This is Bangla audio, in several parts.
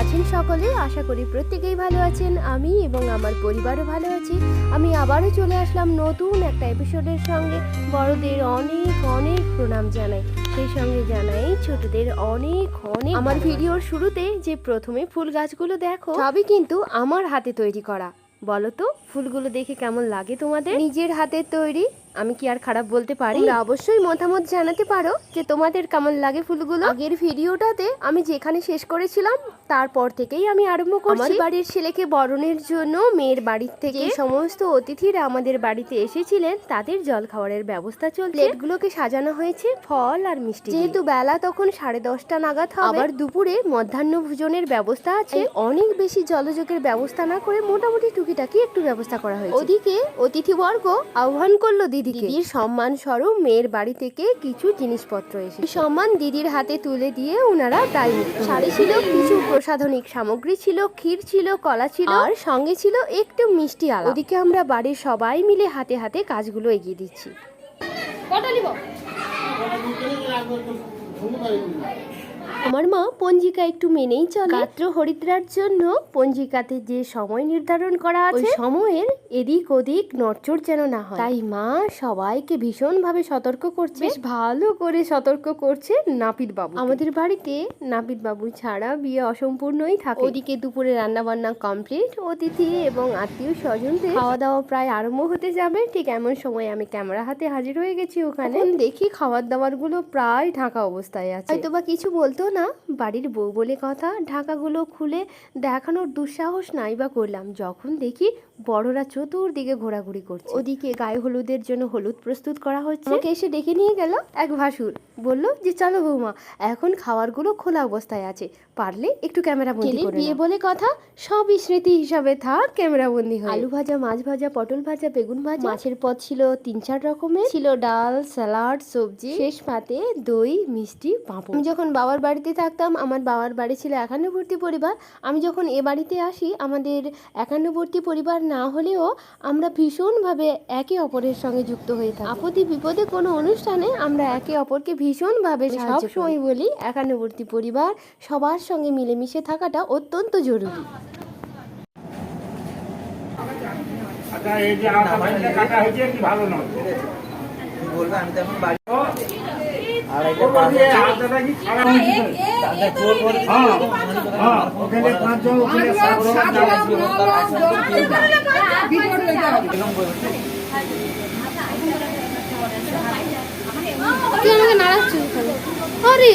আছেন সকলে। আশা করি প্রত্যেকেই ভালো আছেন। আমি এবং আমার পরিবারও ভালো আছি। আমি আবারও চলে আসলাম নতুন একটা এপিসোডের সঙ্গে। বড়দের অনেক অনেক প্রণাম জানাই। সেই সঙ্গে জানাই ছোটদের অনেক অনেক আমার ভিডিওর শুরুতে যে প্রথমে ফুল গাছগুলো দেখো সবই কিন্তু আমার হাতে তৈরি করা। বলো তো ফুলগুলো দেখে কেমন লাগে তোমাদের? নিজের হাতের তৈরি আমি কি আর খারাপ বলতে পারি? অবশ্যই মতামত জানাতে পারো যে তোমাদের কেমন লাগে ফুলগুলো। আগের ভিডিওটাতে আমি যেখানে শেষ করেছিলাম তারপর থেকেই আমি আরম্ভ করছি। বাড়ির ছেলেকে বরণের জন্য মেয়ের বাড়ির থেকে সমস্ত অতিথিরা আমাদের বাড়িতে এসেছিলেন তাদের জল খাবারের ব্যবস্থা চলছে। প্লেটগুলোকে সাজানো হয়েছে ফল আর মিষ্টি যেহেতু বেলা তখন সাড়ে দশটা নাগাদ হবে আবার দুপুরে মধ্যাহ্ন ভোজনের ব্যবস্থা আছে। অনেক বেশি জলযোগের ব্যবস্থা না করে মোটামুটি টুকিটাকি একটু ব্যবস্থা করা হয়েছে। ওদিকে অতিথিবর্গ আহ্বান করল দিদিকে দিদির সম্মান স্বরূপ মেয়ের বাড়ি থেকে কিছু জিনিসপত্র এসে সম্মান দিদির হাতে তুলে দিয়ে ওনারা মুক্ত শাড়ি ছিল কিছু প্রসাধনিক সামগ্রী ছিল ক্ষীর ছিল কলা ছিল আর সঙ্গে ছিল একটু মিষ্টি আলা ওদিকে আমরা বাড়ির সবাই মিলে হাতে হাতে কাজগুলো এগিয়ে দিচ্ছি। আমার মা পঞ্জিকা একটু মেনেই চলে। গাত্র হরিদ্রার জন্য পঞ্জিকাতে যে সময় নির্ধারণ করা আছে ওই সময়ের এদিক ওদিক নড়চড় যেন না হয়। তাই মা সবাইকে ভীষণভাবে সতর্ক করছে। বেশ ভালো করে সতর্ক করছে নাপিত বাবু আমাদের বাড়িতে নাপিত বাবু ছাড়া বিয়ে অসম্পূর্ণই থাকে। ওদিকে দুপুরে রান্না বান্না কমপ্লিট অতিথি এবং আত্মীয় স্বজনদের খাওয়া দাওয়া প্রায় আরম্ভ হতে যাবে। ঠিক এমন সময় আমি ক্যামেরা হাতে হাজির হয়ে গেছি ওখানে। দেখি খাবারগুলো প্রায় ঢাকা অবস্থায় আছে। হয়তো বা কিছু বলতো না বাড়ির বউ বলে কথা ঢাকাগুলো খুলে দেখানোর দুঃসাহস নাই বা করলাম। যখন দেখি বড়রা চতুর্দিকে ঘোরাঘুরি করছে। ওদিকে গায়ে হলুদের জন্য হলুদ প্রস্তুত করা হচ্ছে। এসে ডেকে নিয়ে গেল এক ভাসুর। বলল যে চলো বৌমা এখন খাবারগুলো খোলা অবস্থায় আছে। পারলে একটু ক্যামেরা বন্দি করে বিয়ে বলে কথা? সবই স্মৃতি হিসাবে থাক ক্যামেরা বন্দি হয়। আলু ভাজা মাছ ভাজা পটল ভাজা বেগুন ভাজা? মাছের পদ ছিল তিন চার রকমের। ছিল ডাল স্যালাড সবজি শেষ পাতে দই মিষ্টি পাঁপড়। আমি যখন বাবার বাড়িতে থাকতাম আমার বাবার বাড়ি ছিল একান্নবর্তী পরিবার। আমি যখন এ বাড়িতে আসি আমাদের একান্নবর্তী পরিবার না হলেও আমরা ভীষণভাবে একে অপরের সঙ্গে যুক্ত হয়ে থাকি। আপত্তি বিপদে কোনো অনুষ্ঠানে আমরা একে অপরকে ভীষণভাবে সব সময় বলি একান্নবর্তী পরিবার সবার সঙ্গে মিলেমিশে থাকাটা অত্যন্ত জরুরি আচ্ছা হ্যাঁ হ্যাঁ ওখানে তুই আমাকে নাড়াচ্ছিস ওখানে আরে!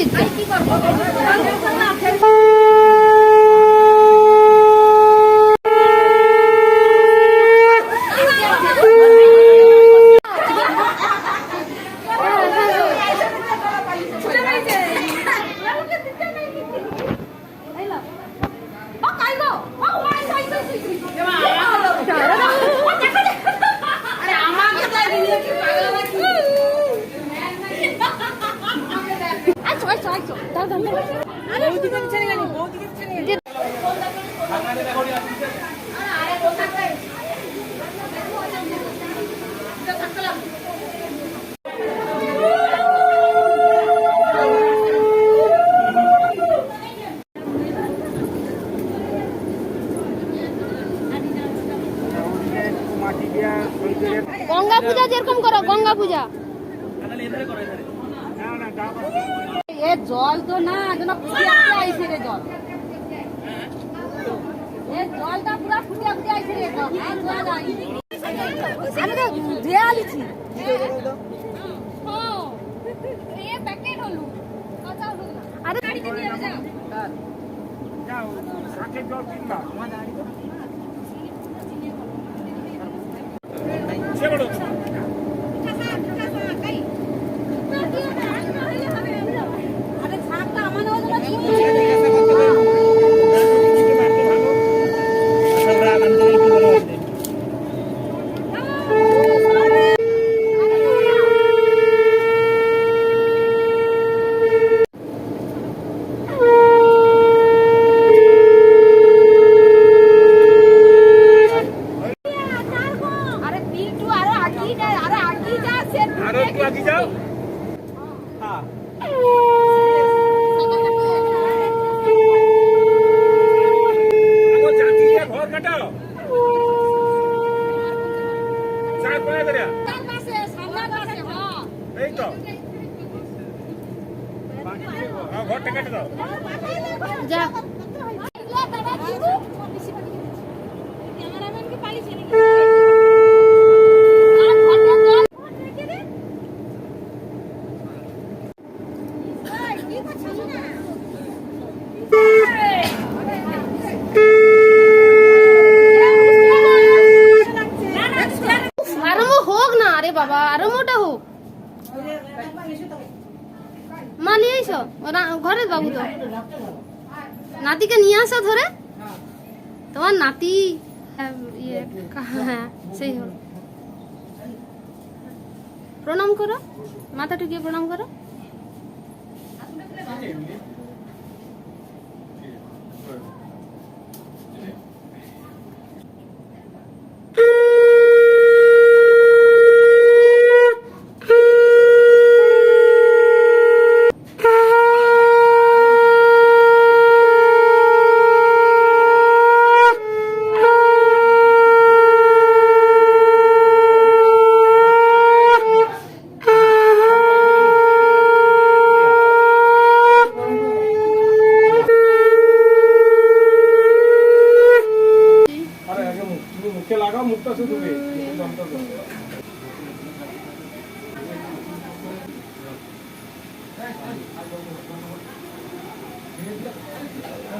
গঙ্গা পূজা যেরকম করো গঙ্গা পূজা না না গা এ জল তো না যেন ফুটিয়ে ফুটিয়ে আইছে রে জল। এ জলটা পুরা ফুটিয়ে ফুটিয়ে আইছে রে জল আর আমি তো ধুয়ে আলিছি আরে যাও। শাকের জল কিনবা। আরে ছাকটা আমার হলো না ও কাটাও চার পায়ে ধরে এই তো ঘরটা কেটে দাও যা ক্যামেরাম্যানকে পালিয়েছে নাকি কি করছিস না আরম্ভ হোক আরে বাবা আরও মোটা হোক মা নিয়ে এসো ঘরে বাবু তো। নাতিকে নিয়ে আসা ধরে। তোমার নাতি হ্যাঁ, ইয়ে হ্যাঁ সেই প্রণাম করো মাথা টুকিয়ে প্রণাম করো।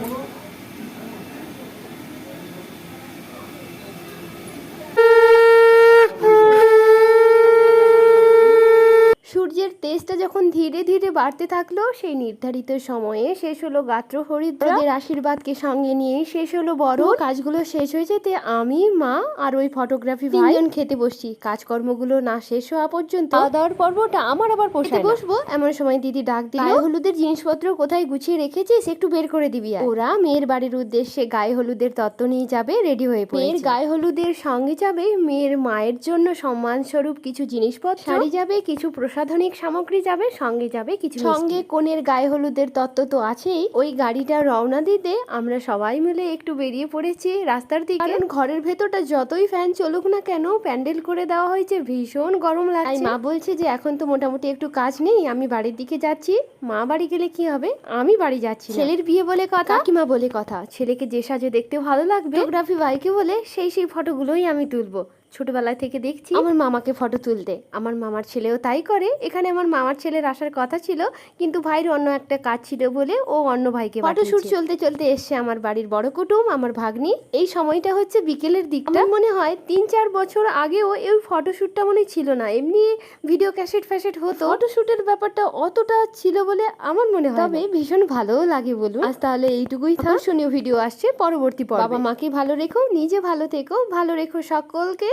Bunu তেজটা যখন ধীরে ধীরে বাড়তে থাকল সেই নির্ধারিত সময়ে শেষ হলো গাত্র হরিদ্রদের আশীর্বাদকে সঙ্গে নিয়ে শেষ হলো বড়। কাজগুলো শেষ হয়ে যেতে আমি মা আর ওই ফটোগ্রাফি তিনজন খেতে বসছি। কাজকর্মগুলো না শেষ হওয়া পর্যন্ত খাওয়া পর্বটা আমার আবার পোষায় বসবো। এমন সময় দিদি ডাক দিল গায়ে হলুদের জিনিসপত্র কোথায় গুছিয়ে রেখেছিস? একটু বের করে দিবি ওরা মেয়ের বাড়ির উদ্দেশ্যে গায়ে হলুদের তত্ত্ব নিয়ে যাবে রেডি হয়ে পড়েছে। মেয়ের গায়ে হলুদের সঙ্গে যাবে মেয়ের মায়ের জন্য সম্মানস্বরূপ কিছু জিনিসপত্র শাড়ি যাবে কিছু প্রসাধনিক সামগ্রী যাবে সঙ্গে যাবে কিছু সঙ্গে কোনের গায়ে হলুদের তত্ত্ব তো আছেই। ওই গাড়িটা রওনা দিতে আমরা সবাই মিলে একটু বেরিয়ে পড়েছি রাস্তার দিকে। কারণ ঘরের ভেতরটা যতই ফ্যান চলুক না কেন প্যান্ডেল করে দেওয়া হয়েছে ভীষণ গরম লাগছে। মা বলছে যে এখন তো মোটামুটি একটু কাজ নেই আমি বাড়ির দিকে যাচ্ছি। মা বাড়ি গেলে কি হবে? আমি বাড়ি যাচ্ছি ছেলের বিয়ে বলে কথা? কাকিমা বলে কথা। ছেলেকে যে সাজে দেখতে ভালো লাগবে ফটোগ্রাফি বাইকে বলে সেই সেই ফটোগুলোই আমি তুলবো। ছোটবেলা থেকে দেখছি। আমার মামাকে ফটো তুলতে। আমার মামার ছেলেও তাই করে। এখানে আমার মামার ছেলের আসার কথা ছিল কিন্তু ভাইয়ের অন্য একটা কাজ ছিল বলে ও অন্য ভাইকে ফটোশুট চলতে চলতে এসছে আমার বাড়ির বড় কুটুম আমার ভাগ্নি। এই সময়টা হচ্ছে বিকেলের দিকটা। মনে হয় তিন চার বছর আগেও এই ফটোশুটটা মনে ছিল না। এমনি ভিডিও ক্যাসেট ফ্যাসেট হতো। ফটোশুটের ব্যাপারটা অতটা ছিল বলে আমার মনে হয় তবে ভীষণ ভালোও লাগে বলুন। আজ তাহলে এইটুকুই আকর্ষণীয় ভিডিও আসছে পরবর্তী পর্বে। বাবা মাকে ভালো রেখো নিজে ভালো থেকো। ভালো রেখো সকলকে।